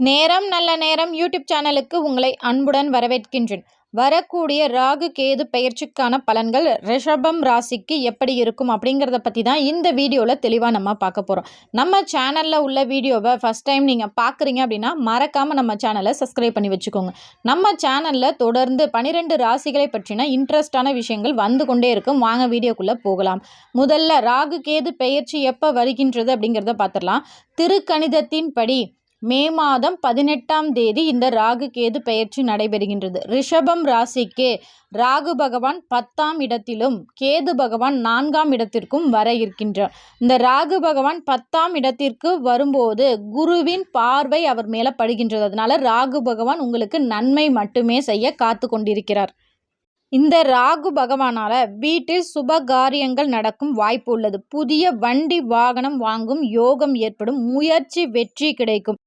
நேரம் நல்ல நேரம் யூடியூப் சேனலுக்கு உங்களை அன்புடன் வரவேற்கின்றேன். வரக்கூடிய ராகு கேது பயிற்சிக்கான பலன்கள் ரிஷபம் ராசிக்கு எப்படி இருக்கும் அப்படிங்கிறத பற்றி தான் இந்த வீடியோவில் தெளிவாக நம்ம பார்க்க போகிறோம் நம்ம சேனலில் உள்ள வீடியோவை ஃபஸ்ட் டைம் நீங்கள் பார்க்குறீங்க அப்படின்னா மறக்காமல் நம்ம சேனலை சப்ஸ்கிரைப் பண்ணி வச்சுக்கோங்க. நம்ம சேனலில் தொடர்ந்து பனிரெண்டு ராசிகளை பற்றின இன்ட்ரெஸ்டான விஷயங்கள் வந்து கொண்டே இருக்கும். வாங்க வீடியோக்குள்ளே போகலாம். முதல்ல ராகு கேது பயிற்சி எப்போ வருகின்றது அப்படிங்கிறத பார்த்துடலாம். திருக்கணிதத்தின் படி மே மாதம் பதினெட்டாம் தேதி இந்த ராகு கேது பெயர்ச்சி நடைபெறுகின்றது. ரிஷபம் ராசிக்கு ராகு பகவான் பத்தாம் இடத்திலும் கேது பகவான் நான்காம் இடத்திற்கும் வர இருக்கின்றார். இந்த ராகு பகவான் பத்தாம் இடத்திற்கு வரும்போது குருவின் பார்வை அவர் மேலே படுகின்றது. அதனால ராகு பகவான் உங்களுக்கு நன்மை மட்டுமே செய்ய காத்து கொண்டிருக்கிறார். இந்த ராகு பகவானால வீட்டில் சுப காரியங்கள் நடக்கும் வாய்ப்பு உள்ளது. புதிய வண்டி வாகனம் வாங்கும் யோகம் ஏற்படும். முயற்சி வெற்றி கிடைக்கும்.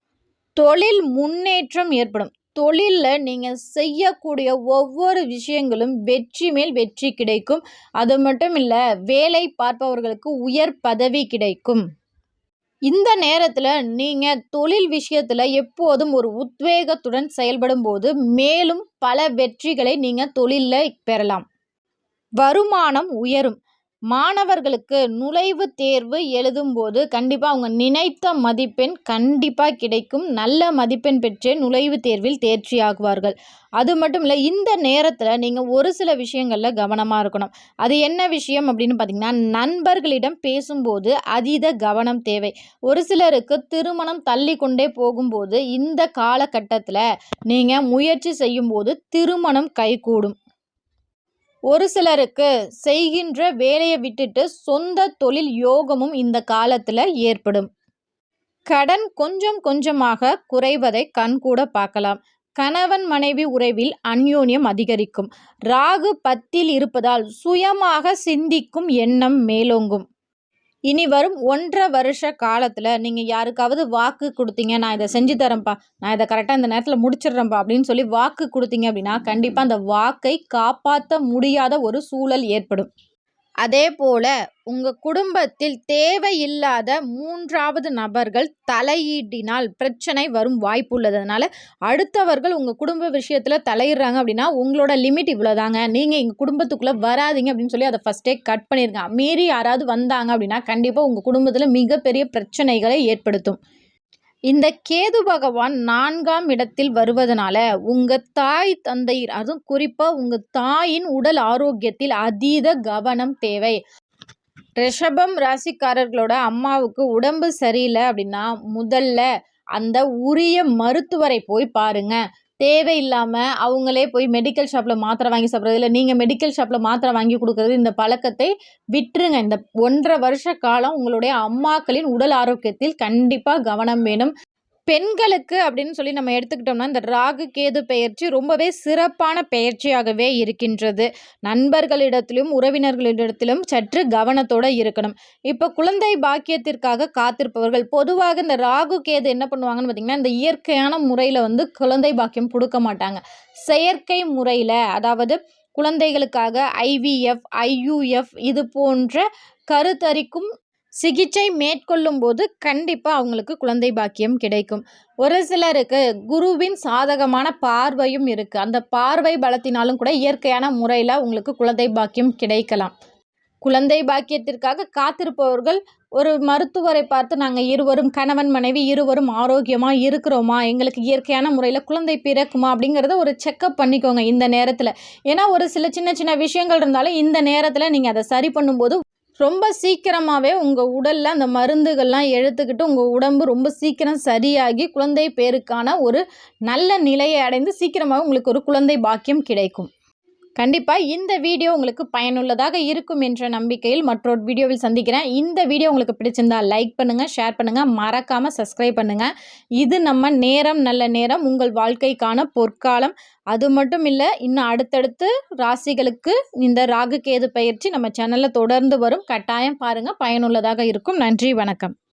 தொழில் முன்னேற்றம் ஏற்படும். தொழிலில் நீங்கள் செய்யக்கூடிய ஒவ்வொரு விஷயங்களும் வெற்றி மேல் வெற்றி கிடைக்கும். அது மட்டும் இல்லை வேலை பார்ப்பவர்களுக்கு உயர் பதவி கிடைக்கும். இந்த நேரத்தில் நீங்கள் தொழில் விஷயத்தில் எப்போதும் ஒரு உத்வேகத்துடன் செயல்படும் போது மேலும் பல வெற்றிகளை நீங்கள் தொழிலில் பெறலாம். வருமானம் உயரும். மாணவர்களுக்கு நுழைவுத் தேர்வு எழுதும்போது கண்டிப்பாக அவங்க நினைத்த மதிப்பெண் கண்டிப்பாக கிடைக்கும். நல்ல மதிப்பெண் பெற்றே நுழைவுத் தேர்வில் தேர்ச்சி ஆகுவார்கள். அது மட்டும் இல்லை இந்த நேரத்தில் நீங்கள் ஒரு சில விஷயங்களில் கவனமாக இருக்கணும். அது என்ன விஷயம் அப்படின்னு பார்த்தீங்கன்னா நண்பர்களிடம் பேசும்போது அதீத கவனம் தேவை. ஒரு சிலருக்கு திருமணம் தள்ளி கொண்டே போகும்போது இந்த காலகட்டத்தில் நீங்கள் முயற்சி செய்யும்போது திருமணம் கைகூடும். ஒரு சிலருக்கு செய்கின்ற வேலையை விட்டுட்டு சொந்த தொழில் யோகமும் இந்த காலத்தில் ஏற்படும். கடன் கொஞ்சம் கொஞ்சமாக குறைவதை கண்கூட பார்க்கலாம். கணவன் மனைவி உறவில் அந்யோன்யம் அதிகரிக்கும். ராகு பத்தில் இருப்பதால் சுயமாக சிந்திக்கும் எண்ணம் மேலோங்கும். இனி வரும் ஒன்றரை வருஷ காலத்தில் நீங்கள் யாருக்காவது வாக்கு கொடுத்தீங்க நான் இதை செஞ்சு தரேன்ப்பா நான் இதை கரெக்டாக இந்த நேரத்தில் முடிச்சிடுறேன்ப்பா அப்படின்னு சொல்லி வாக்கு கொடுத்தீங்க அப்படின்னா கண்டிப்பாக அந்த வாக்கை காப்பாற்ற முடியாத ஒரு சூழல் ஏற்படும். அதே போல் உங்கள் குடும்பத்தில் தேவையில்லாத மூன்றாவது நபர்கள் தலையீட்டினால் பிரச்சனை வரும் வாய்ப்பு உள்ளது அதனால் அடுத்தவர்கள் உங்கள் குடும்ப விஷயத்தில் தலையிடுறாங்க அப்படின்னா உங்களோட லிமிட் இவ்வளோதாங்க நீங்கள் எங்கள் குடும்பத்துக்குள்ளே வராதிங்க அப்படின்னு சொல்லி அதை ஃபஸ்ட்டே கட் பண்ணியிருக்காங்க மீறி யாராவது வந்தாங்க அப்படின்னா கண்டிப்பாக உங்கள் குடும்பத்தில் மிகப்பெரிய பிரச்சனைகளை ஏற்படுத்தும். இந்த கேது பகவான் நான்காம் இடத்தில் வருவதனால உங்கள் தாய் தந்தை அதுவும் குறிப்பாக உங்கள் தாயின் உடல் ஆரோக்கியத்தில் அதீத கவனம் தேவை. ரிஷபம் ராசிக்காரர்களோட அம்மாவுக்கு உடம்பு சரியில்லை அப்படின்னா முதல்ல அந்த உரிய மருத்துவரை போய் பாருங்க. தேவையில்லாமல் அவங்களே போய் மெடிக்கல் ஷாப்பில் மாத்திரை வாங்கி சாப்பிட்றது இல்லை நீங்கள் மெடிக்கல் ஷாப்பில் மாத்திரை வாங்கி கொடுக்குறது இந்த பழக்கத்தை விட்டுருங்க. இந்த ஒன்றரை வருஷ காலம் உங்களுடைய அம்மாக்களின் உடல் ஆரோக்கியத்தில் கண்டிப்பாக கவனம் வேணும். பெண்களுக்கு அப்படின்னு சொல்லி நம்ம எடுத்துக்கிட்டோம்னா இந்த ராகு கேது பெயர்ச்சி ரொம்பவே சிறப்பான பெயர்ச்சியாகவே இருக்கின்றது. நண்பர்களிடத்திலும் உறவினர்களிடத்திலும் சற்று கவனத்தோடு இருக்கணும். இப்போ குழந்தை பாக்கியத்திற்காக காத்திருப்பவர்கள் பொதுவாக இந்த ராகு கேது என்ன பண்ணுவாங்கன்னு பார்த்திங்கன்னா இந்த இயற்கையான முறையில் வந்து குழந்தை பாக்கியம் கொடுக்க மாட்டாங்க. செயற்கை முறையில் அதாவது குழந்தைகளுக்காக ஐவிஎஃப் ஐயுஎஃப் இது போன்ற கருத்தரிக்கும் சிகிச்சை மேற்கொள்ளும் போது கண்டிப்பாக அவங்களுக்கு குழந்தை பாக்கியம் கிடைக்கும். ஒரு சிலருக்கு குருவின் சாதகமான பார்வையும் இருக்குது அந்த பார்வை பலத்தினாலும் கூட இயற்கையான முறையில் உங்களுக்கு குழந்தை பாக்கியம் கிடைக்கலாம். குழந்தை பாக்கியத்திற்காக காத்திருப்பவர்கள் ஒரு மருத்துவரை பார்த்து நாங்கள் இருவரும் கணவன் மனைவி இருவரும் ஆரோக்கியமாக இருக்கிறோமா? எங்களுக்கு இயற்கையான முறையில் குழந்தை பிறக்குமா? அப்படிங்கிறத ஒரு செக்கப் பண்ணிக்கோங்க இந்த நேரத்தில். ஏன்னா ஒரு சில சின்ன சின்ன விஷயங்கள் இருந்தாலும் இந்த நேரத்தில் நீங்கள் அதை சரி பண்ணும்போது ரொம்ப சீக்கிரமாகவே உங்கள் உடலில் அந்த மருந்துகள்லாம் எடுத்துக்கிட்டு உங்கள் உடம்பு ரொம்ப சீக்கிரம் சரியாகி குழந்தை பேருக்கான ஒரு நல்ல நிலையை அடைந்து சீக்கிரமாக உங்களுக்கு ஒரு குழந்தை பாக்கியம் கிடைக்கும். கண்டிப்பாக இந்த வீடியோ உங்களுக்கு பயனுள்ளதாக இருக்கும் என்ற நம்பிக்கையில் மற்றொரு வீடியோவில் சந்திக்கிறேன். இந்த வீடியோ உங்களுக்கு பிடிச்சிருந்தா லைக் பண்ணுங்கள் ஷேர் பண்ணுங்கள் மறக்காமல் சப்ஸ்கிரைப் பண்ணுங்கள் இது நம்ம நேரம் நல்ல நேரம் உங்கள் வாழ்க்கைக்கான பொற்காலம். அது மட்டும் இல்லை இன்னும் அடுத்தடுத்து ராசிகளுக்கு இந்த ராகு கேது பயிற்சி நம்ம சேனலில் தொடர்ந்து வரும். கட்டாயம் பாருங்கள் பயனுள்ளதாக இருக்கும். நன்றி வணக்கம்.